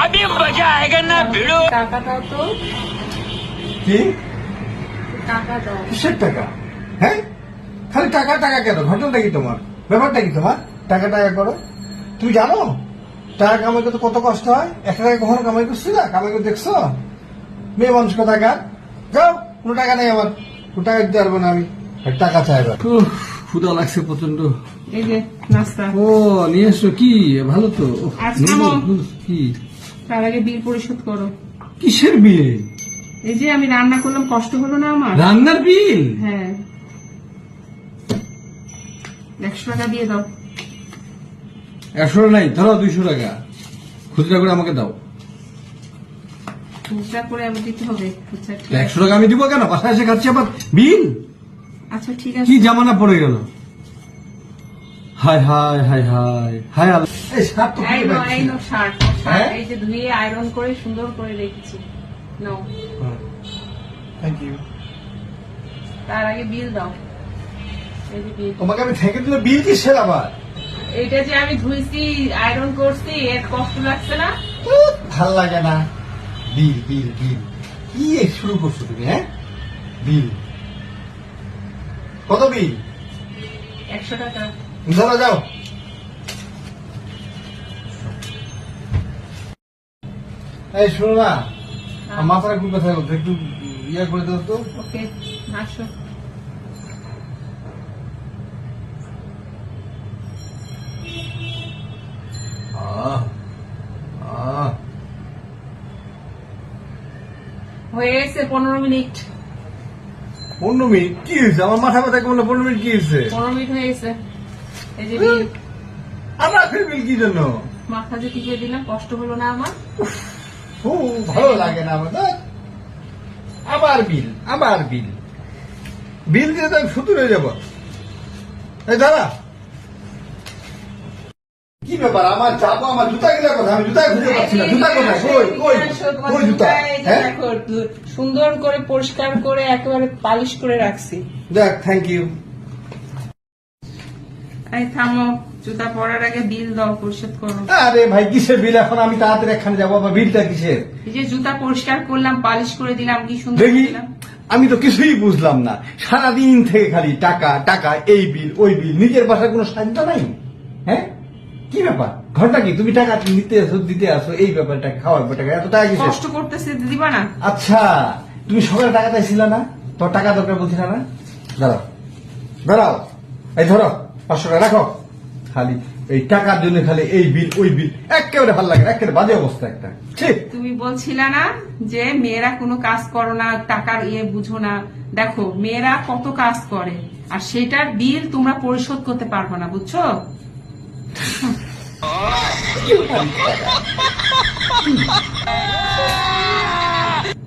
अभी मजा आएगा ना भिड़ो টাকা দাও তো কি টাকা দাও কিসের টাকা হ্যাঁ খালি টাকা টাকা কেন ঘটনাটা কি তোমার ব্যাপারটা কি তোমার টাকা টাকা করো তুমি জানো টাকা কামাই করতে কত কষ্ট হয় একটা টাকা কখনো কামাই করছি না কামাই করে দেখছো মেয়ে মানুষ টাকা যাও কোনো টাকা নেই আমার কোনো টাকা দিতে পারবো না আমি আর টাকা চাইবা ক্ষুদা লাগছে প্রচন্ড এই যে নাস্তা ও নিয়ে এসো কি ভালো তো উফ, আচ্ছা, নুডলস, নাও। নুডলস, কি তার আগে বিল পরিশোধ করো। কিসের বিল? এই যে আমি রান্না করলাম কষ্ট হলো না আমার? রান্নার বিল? হ্যাঁ। একশো টাকা দিয়ে দাও। একশো নাই ধরো দুইশো টাকা। খুচরা করে আমাকে দাও। খুচরা করে আবার দিতে হবে। একশো টাকা আমি দিব কেন? বাসায় এসে খাচ্ছি আবার বিল? আচ্ছা ঠিক আছে। কি জামানা পড়ে গেল? হায় হায় হায় হায় আল্লাহ। এই সাত তো খুঁজে এই নো। শার্ট হ্যাঁ? এই যে ধুয়ে আয়রন করে সুন্দর করে রেখেছি। নাও Thank you. তার আগে বিল দাও। বিল তোমাকে আমি থেকে দিলে বিল কিসের আবার? এইটা যে আমি ধুইছি আয়রন করছি এর কষ্ট লাগছে না? ভালো লাগে না। বিল বিল বিল কি এই শুরু করছ তুমি হ্যাঁ? বিল কত বিল একশো টাকা। ধরো যাও। এই শোনো না। আমার মাথাটা খুব ব্যথা করতো একটু ইয়ে করে দাও তো। ওকে আসো। হয়ে গেছে পনেরো মিনিট। পনেরো মিনিট? কি হয়েছে? আমার মাথা ব্যথা কমলো পনেরো মিনিট কি হয়েছে? পনেরো মিনিট হয়ে গেছে। এই যে বিল। আমার ফের বিল কি জন্য? মাথা যে টিপে দিলাম কষ্ট হলো না আমার। ও ভালো লাগে না ধ্যাৎ। আবার বিল আবার বিল। বিল দিলে তো আমি হয়ে যাব। এই দাদা কি ব্যাপার? আমার চাপো আমার জুতা গেলে কথা আমি জুতা খুঁজে পাচ্ছি না। জুতা কোথায়? কই কই কই জুতা? হ্যাঁ? সুন্দর করে পরিষ্কার করে একেবারে পালিশ করে রাখছি। দেখ থ্যাংক ইউ এই থামো জুতা পরার আগে বিল দাও পরিশোধ করো। আরে ভাই কিসের বিল এখন আমি তাড়াতাড়ি এখানে যাব আবার বিলটা কিসের? এই যে জুতা পরিষ্কার করলাম পালিশ করে দিলাম কি সুন্দর দেখি আমি তো কিছুই বুঝলাম না। সারাদিন থেকে খালি টাকা টাকা এই বিল ওই বিল নিজের বাসায় কোনো শান্ত নাই? হ্যাঁ? কি ব্যাপার? ঘরটা কি? তুমি টাকা নিতে আসো দিতে আসো এই ব্যাপারটা খাওয়ার ব্যাপারটা এত টাকা কিসের? কষ্ট করতেছে দিবা না। আচ্ছা তুমি সকালে টাকা চাইছিল না? তোর টাকা দরকার বলছিল না? দাঁড়াও। দাঁড়াও। এই ধরো। পাঁচশো টাকা রাখো। খালি এই টাকার জন্য খালি এই বিল ওই বিল একেবারে ভালো লাগে একেবারে বাজে অবস্থা একটা। ঠিক তুমি বলছিলা না যে মেয়েরা কোনো কাজ করো না টাকার ইয়ে বুঝো না। দেখো মেয়েরা কত কাজ করে আর সেটার বিল তোমরা পরিশোধ করতে পারবে না বুঝছ?